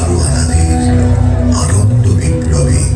আরও আনন্দ বিপ্লবে।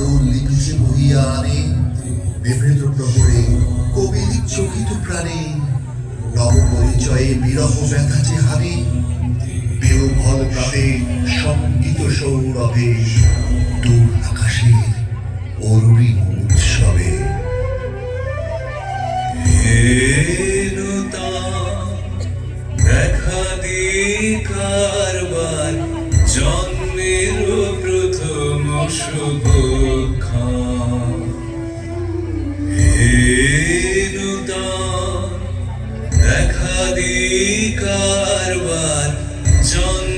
আলোর লিপিতে বহিয়া আনে বিভৃত প্রহরে কবির চকিত প্রাণে নব পরিচয়ে বিরহ ব্যথা সংগীত সৌরভে, দূর উৎসবে। হেনতা দেখা হেনতা দেখা দি কারবার জন্মের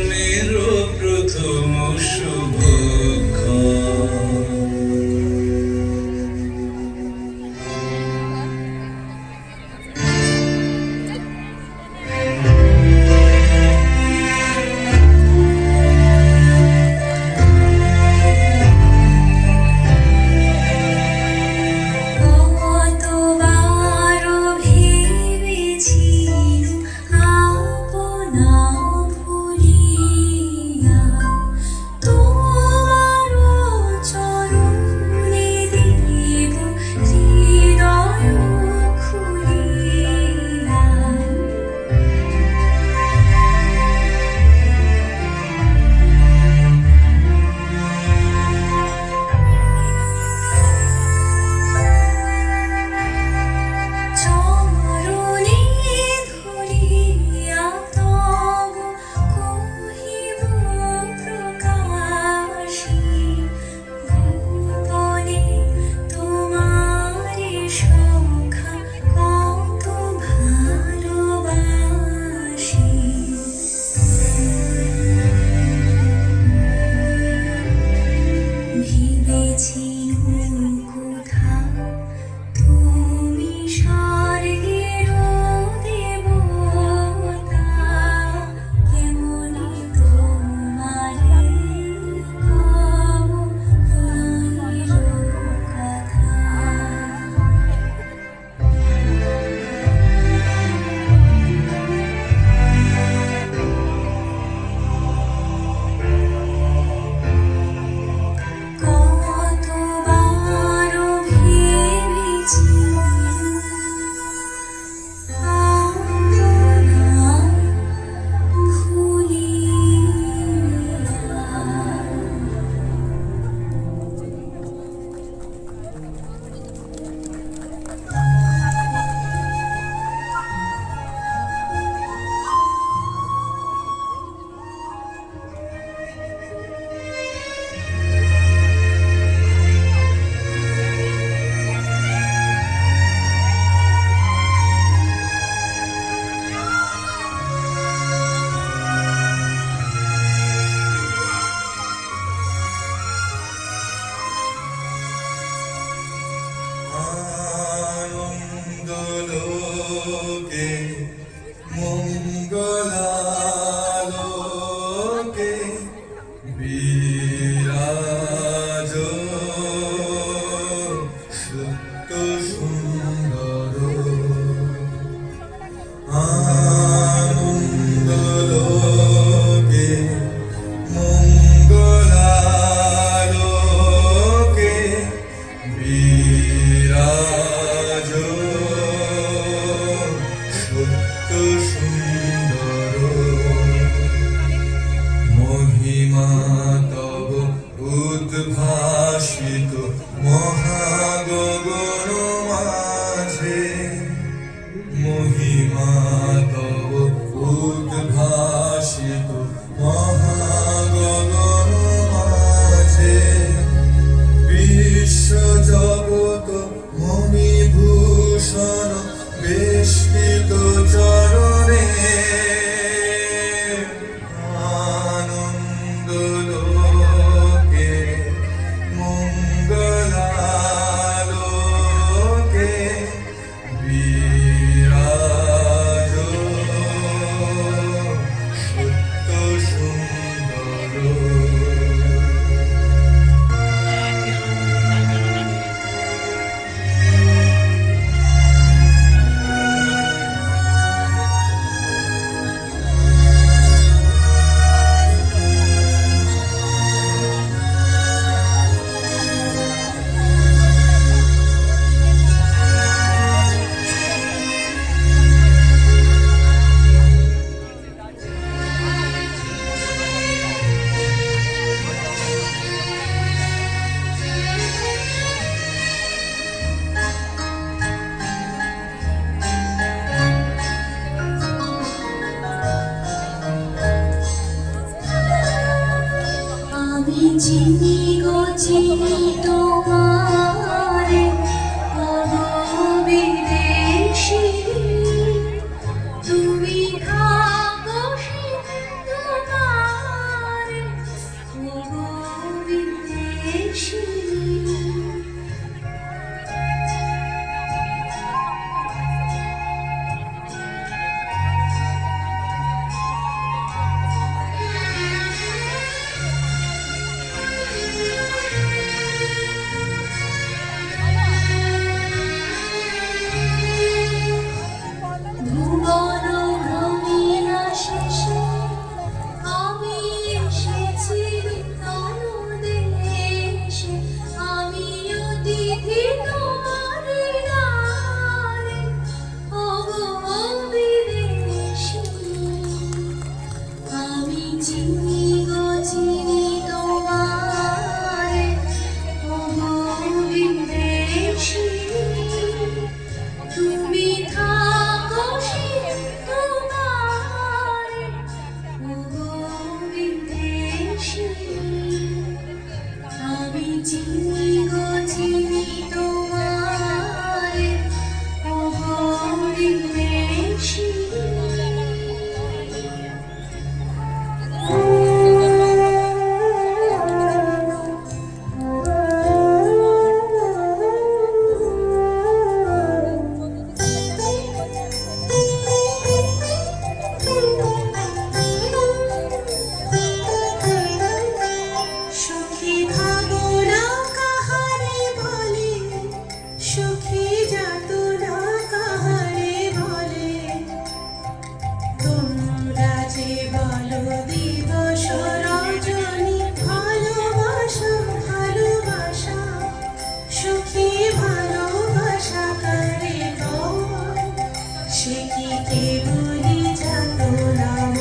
সে কি কেবলি যাত নাম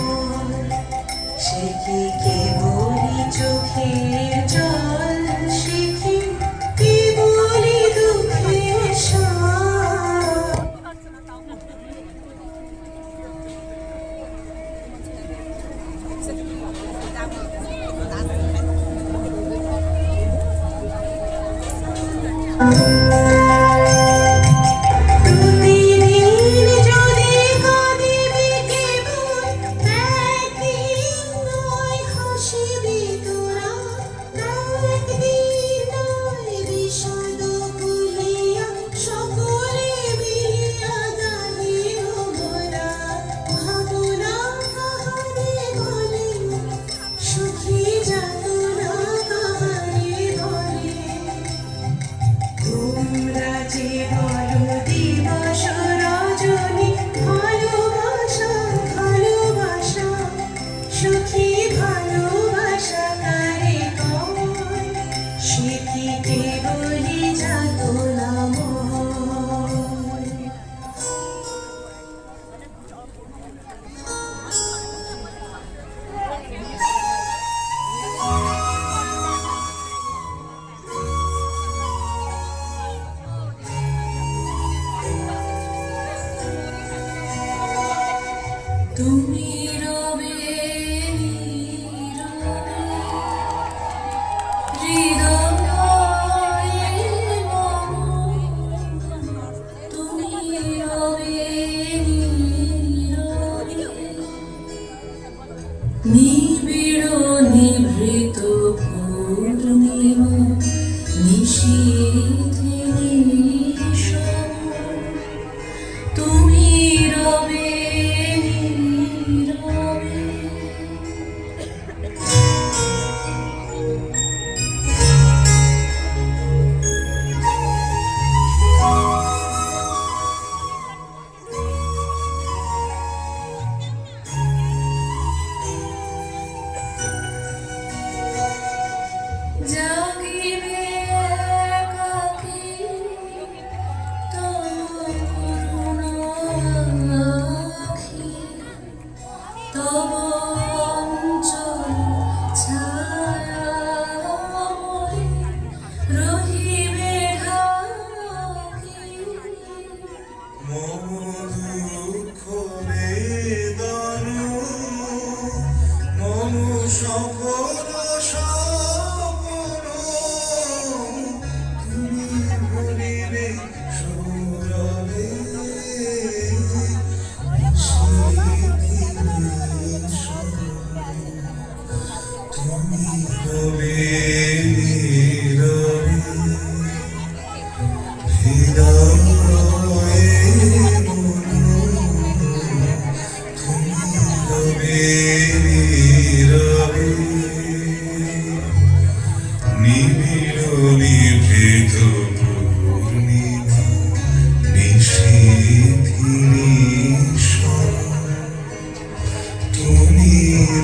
সে কি কেবলি চোখে তুমি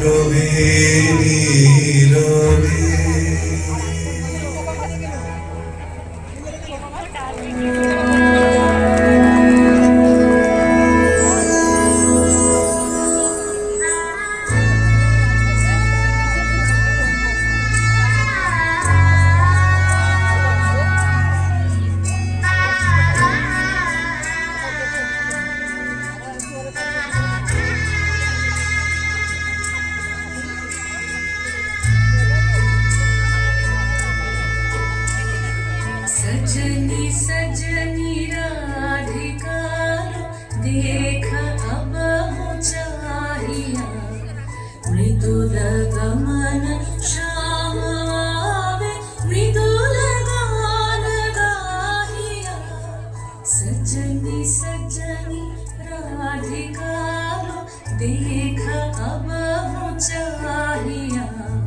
be देख अब चाहिया।